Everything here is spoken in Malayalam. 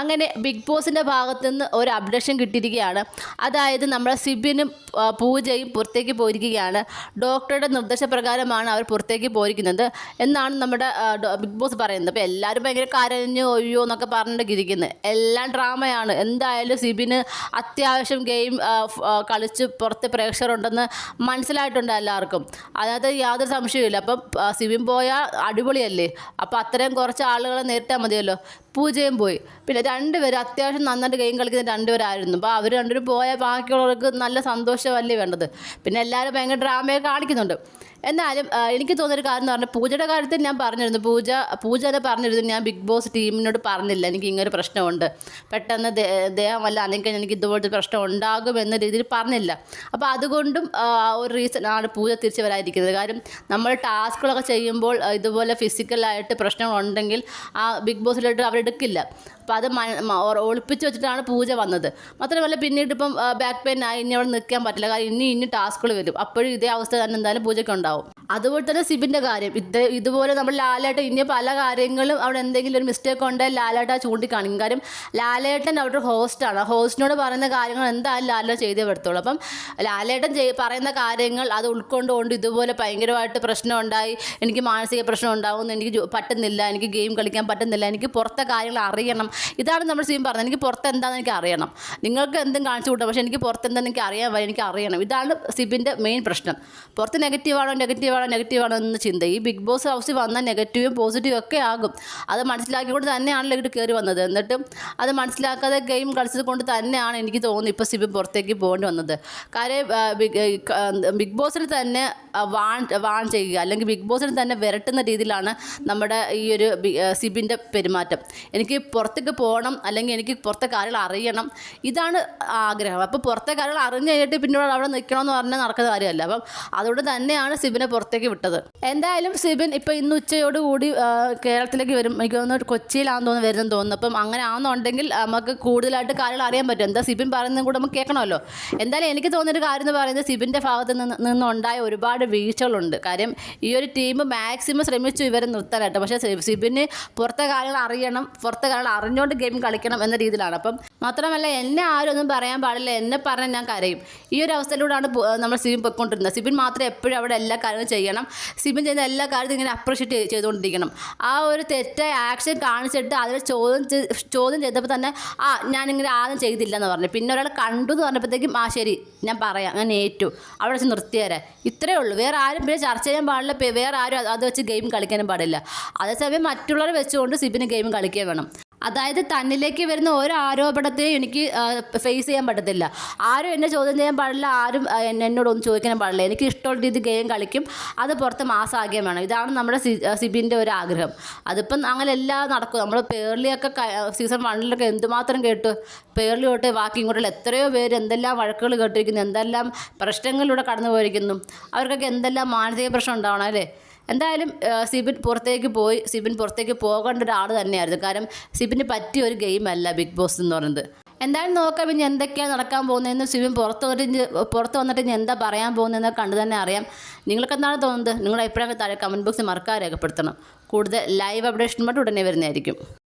അങ്ങനെ ബിഗ് ബോസിന്റെ ഭാഗത്തു നിന്ന് ഒരു അപ്ഡേഷൻ കിട്ടിയിരിക്കുകയാണ്. അതായത് നമ്മുടെ സിബിനും പൂജയും പുറത്തേക്ക് പോയിരിക്കുകയാണ്. ഡോക്ടറുടെ നിർദ്ദേശപ്രകാരമാണ് അവർ പുറത്തേക്ക് പോയിരിക്കുന്നത് എന്നാണ് നമ്മുടെ ബിഗ് ബോസ് പറയുന്നത്. അപ്പോൾ എല്ലാവരും ഭയങ്കര കരഞ്ഞു ഒയ്യോ എന്നൊക്കെ പറഞ്ഞിട്ടിരിക്കുന്നത് എല്ലാം ഡ്രാമയാണ്. എന്തായാലും സിബിന് അത്യാവശ്യം ഗെയിം കളിച്ച് പുറത്ത് പ്രേക്ഷകരുണ്ടെന്ന് മനസ്സിലായിട്ടുണ്ട് എല്ലാവർക്കും. അതായത് യാതൊരു സംശയമില്ല അപ്പം സിബിൻ പോയാൽ അടിപൊളിയല്ലേ? അപ്പോൾ അത്രയും കുറച്ച് ആളുകളെ നേരിട്ടാൽ മതിയല്ലോ? പൂജയും പോയി. പിന്നെ രണ്ടുപേരും അത്യാവശ്യം നന്നായിട്ട് ഗെയിം കളിക്കുന്ന രണ്ടുപേരായിരുന്നു. അപ്പോൾ അവർ രണ്ടുപേരും പോയ ബാക്കിയുള്ളവർക്ക് നല്ല സന്തോഷമല്ലേ വേണ്ടത്? പിന്നെ എല്ലാവരും ഭയങ്കര ഡ്രാമയൊക്കെ കാണിക്കുന്നുണ്ട്. എന്നാലും എനിക്ക് തോന്നിയൊരു കാര്യം എന്ന് പറഞ്ഞാൽ പൂജയുടെ കാര്യത്തിൽ ഞാൻ പറഞ്ഞിരുന്നു. പൂജ പൂജ അത് പറഞ്ഞിരുന്നു. ഞാൻ ബിഗ് ബോസ് ടീമിനോട് പറഞ്ഞില്ല. എനിക്ക് ഇങ്ങനെ പ്രശ്നമുണ്ട്. പെട്ടെന്ന് ദേഹം വല്ല അല്ലെങ്കിൽ എനിക്ക് ഇതുപോലത്തെ പ്രശ്നം ഉണ്ടാകും എന്ന രീതിയിൽ പറഞ്ഞില്ല. അപ്പോൾ അതുകൊണ്ടും ഒരു റീസൺ ആണ് പൂജ തിരിച്ചു വരാതിരിക്കുന്നത് കാര്യം നമ്മൾ ടാസ്കുകളൊക്കെ ചെയ്യുമ്പോൾ ഇതുപോലെ ഫിസിക്കലായിട്ട് പ്രശ്നങ്ങളുണ്ടെങ്കിൽ ആ ബിഗ് ബോസിലോട്ട് അവരെടുക്കില്ല. അപ്പോൾ അത് ഒളിപ്പിച്ച് വെച്ചിട്ടാണ് പൂജ വന്നത്. മാത്രമല്ല പിന്നീട് ഇപ്പം ബാക്ക് പെയിൻ ആയി ഇനി അവിടെ നിൽക്കാൻ പറ്റില്ല. കാരണം ഇനി ഇനി ടാസ്കുകൾ വരും. അപ്പോഴും ഇതേ അവസ്ഥ തന്നെ എന്തായാലും പൂജയ്ക്ക് ഉണ്ടാവും അതുപോലെ തന്നെ സിബിന്റെ കാര്യം. ഇത് ഇതുപോലെ നമ്മൾ ലാലേട്ടൻ ഇനി പല കാര്യങ്ങളും അവിടെ എന്തെങ്കിലും ഒരു മിസ്റ്റേക്ക് ഉണ്ടെങ്കിൽ ലാലേട്ട ചൂണ്ടിക്കാണിക്കും. കാര്യം ലാലേട്ടൻ അവിടെ ഹോസ്റ്റാണ് ഹോസ്റ്റിനോട് പറയുന്ന കാര്യങ്ങൾ എന്തായാലും ലാലേട്ടൻ ചെയ്തേ പറ്റത്തുള്ളൂ. അപ്പം ലാലേട്ടൻ ചെയ് പറയുന്ന കാര്യങ്ങൾ അത് ഉൾക്കൊണ്ടുകൊണ്ട് ഇതുപോലെ ഭയങ്കരമായിട്ട് പ്രശ്നം ഉണ്ടായി. എനിക്ക് മാനസിക പ്രശ്നം ഉണ്ടാവും എനിക്ക് പറ്റുന്നില്ല. എനിക്ക് ഗെയിം കളിക്കാൻ പറ്റുന്നില്ല. എനിക്ക് പുറത്തെ കാര്യങ്ങൾ അറിയണം. ഇതാണ് നമ്മൾ സീൻ പറഞ്ഞത്. എനിക്ക് പുറത്ത് എന്താണെന്ന് എനിക്ക് അറിയണം. നിങ്ങൾക്ക് എന്തും കാണിച്ചു കൂട്ടാം പക്ഷേ എനിക്ക് പുറത്ത് എന്താണെന്ന് എനിക്ക് അറിയാൻ എനിക്ക് അറിയണം. ഇതാണ് സിബിന്റെ മെയിൻ പ്രശ്നം. പുറത്ത് നെഗറ്റീവാണോ നെഗറ്റീവാണോ നെഗറ്റീവാണോ എന്ന ചിന്ത. ഈ ബിഗ് ബോസ് ഹൗസിൽ വന്ന നെഗറ്റീവും പോസിറ്റീവും ഒക്കെ ആകും. അത് മനസ്സിലാക്കിക്കൊണ്ട് തന്നെയാണ് ഇങ്ങോട്ട് കയറി വന്നത്. എന്നിട്ടും അത് മനസ്സിലാക്കാതെ ഗെയിം കളിച്ചത് കൊണ്ട് തന്നെയാണ് എനിക്ക് തോന്നുന്നു ഇപ്പോൾ സിബി പുറത്തേക്ക് പോകേണ്ടി വന്നത്. കാര്യം ബിഗ് ബോസിന് തന്നെ വാൺ വാൺ ചെയ്യുക അല്ലെങ്കിൽ ബിഗ് ബോസിൽ തന്നെ വിരട്ടുന്ന രീതിയിലാണ് നമ്മുടെ ഈ ഒരു സിബിന്റെ പെരുമാറ്റം. എനിക്ക് പുറത്തേക്ക് പോകണം അല്ലെങ്കിൽ എനിക്ക് പുറത്തെ കാര്യങ്ങൾ അറിയണം. ഇതാണ് ആഗ്രഹം. അപ്പോൾ പുറത്തെ കാര്യങ്ങൾ അറിഞ്ഞു കഴിഞ്ഞിട്ട് പിന്നെ അവിടെ നിൽക്കണമെന്ന് പറഞ്ഞാൽ നടക്കുന്ന കാര്യമല്ല. അപ്പം അതുകൊണ്ട് തന്നെയാണ് സിബിനെ പുറത്തേക്ക് വിട്ടത്. എന്തായാലും സിബിൻ ഇപ്പോൾ ഇന്ന് ഉച്ചയോടുകൂടി കേരളത്തിലേക്ക് വരും. എനിക്ക് തോന്നുന്നു കൊച്ചിയിലാണെന്ന് തോന്നുന്നു വരുന്നെന്ന് തോന്നുന്നു. അപ്പം അങ്ങനെ ആണെന്നുണ്ടെങ്കിൽ നമുക്ക് കൂടുതലായിട്ട് കാര്യങ്ങൾ അറിയാൻ പറ്റും. എന്താ സിബിൻ പറയുന്നതും കൂടെ നമുക്ക് കേൾക്കണമല്ലോ. എന്തായാലും എനിക്ക് തോന്നിയൊരു കാര്യം എന്ന് പറയുന്നത് സിബിന്റെ ഭാഗത്ത് നിന്ന് നിന്നുണ്ടായ ഒരുപാട് വീഴ്ചകളുണ്ട്. കാര്യം ഈ ഒരു ടീം മാക്സിമം ശ്രമിച്ചു ഇവരെ നിർത്താനായിട്ട്. പക്ഷേ സിബിന് പുറത്തെ കാര്യങ്ങൾ അറിയണം പുറത്തെ കാര്യങ്ങൾ അറിഞ്ഞുകൊണ്ട് ഗെയിം കളിക്കണം എന്ന രീതിയിലാണ്. അപ്പം മാത്രമല്ല എന്നെ ആരും ഒന്നും പറയാൻ പാടില്ല. എന്നെ പറഞ്ഞാൽ ഞാൻ കരയും. ഈ ഒരു അവസ്ഥയിലൂടെയാണ് നമ്മൾ സിബിൻ പൊയ്ക്കൊണ്ടിരുന്നത്. സിബിൻ മാത്രമേ എപ്പോഴും അവിടെ എല്ലാ കാര്യങ്ങളും ചെയ്യണം. സിബിൻ ചെയ്യുന്ന എല്ലാ കാര്യത്തിലും ഇങ്ങനെ അപ്രീഷിയേറ്റ് ചെയ്തുകൊണ്ടിരിക്കണം. ആ ഒരു തെറ്റായ ആക്ഷൻ കാണിച്ചിട്ട് അതിൽ ചോദ്യം ചോദ്യം ചെയ്തപ്പോൾ തന്നെ ആ ഞാനിങ്ങനെ ആദ്യം ചെയ്തില്ല എന്ന് പറഞ്ഞു. പിന്നെ ഒരാൾ കണ്ടു എന്ന് പറഞ്ഞപ്പോഴത്തേക്കും ആ ശരി ഞാൻ പറയാം. ഞാൻ ഏറ്റു. അവിടെ വെച്ച് നിർത്തിയേരെ. ഇത്രയേ ഉള്ളൂ. വേറെ ആരും പിന്നെ ചർച്ച ചെയ്യാൻ പാടില്ല. വേറെ ആരും അത് വെച്ച് ഗെയിം കളിക്കാനും പാടില്ല. അതേസമയം മറ്റുള്ളവരെ വെച്ചുകൊണ്ട് സിബിന് ഗെയിം കളിക്കുകയും വേണം. അതായത് തന്നിലേക്ക് വരുന്ന ഓരോ ആരോപണത്തെയും എനിക്ക് ഫേസ് ചെയ്യാൻ പറ്റത്തില്ല. ആരും എന്നെ ചോദ്യം ചെയ്യാൻ പാടില്ല ആരും എന്നോടൊന്നും ചോദിക്കാൻ പാടില്ല. എനിക്ക് ഇഷ്ടമുള്ള രീതി ഗെയിം കളിക്കും. അത് പുറത്ത് മാസമാകുകയും വേണം ഇതാണ് നമ്മുടെ സിബിന്റെ ഒരു ആഗ്രഹം. അതിപ്പം അങ്ങനെ എല്ലാം നടക്കും. നമ്മൾ പേർലിയൊക്കെ സീസൺ വണ്ണിലൊക്കെ എന്തുമാത്രം കേട്ടു? പേർലി തൊട്ട് ബാക്കി ഇങ്ങോട്ടുള്ള എത്രയോ പേര് എന്തെല്ലാം വഴക്കുകൾ കേട്ടിരിക്കുന്നു എന്തെല്ലാം പ്രശ്നങ്ങളിലൂടെ കടന്നു പോയിരിക്കുന്നു അവർക്കൊക്കെ എന്തെല്ലാം മാനസിക പ്രശ്നം ഉണ്ടാവണം അല്ലേ? എന്തായാലും സിബിൻ പുറത്തേക്ക് പോയി സിബിൻ പുറത്തേക്ക് പോകേണ്ട ഒരാൾ തന്നെയായിരുന്നു. കാരണം സിബിന് പറ്റിയ ഒരു ഗെയിമല്ല ബിഗ് ബോസ് എന്ന് പറയുന്നത്. എന്തായാലും നോക്കാം ഇനി എന്തൊക്കെയാണ് നടക്കാൻ പോകുന്നതെന്ന്. സിബിൻ പുറത്ത് വന്നിട്ട് പുറത്ത് വന്നിട്ട് ഇനി എന്താ പറയാൻ പോകുന്നതെന്ന് കണ്ടു തന്നെ അറിയാം. നിങ്ങൾക്ക് എന്താണ് തോന്നുന്നത്? നിങ്ങളുടെ അഭിപ്രായങ്ങൾ താഴെ കമന്റ് ബോക്സിൽ മറക്കാതെ രേഖപ്പെടുത്തണം. കൂടുതൽ ലൈവ് അപ്ഡേഷൻ ഉടനെ വരുന്നതായിരിക്കും.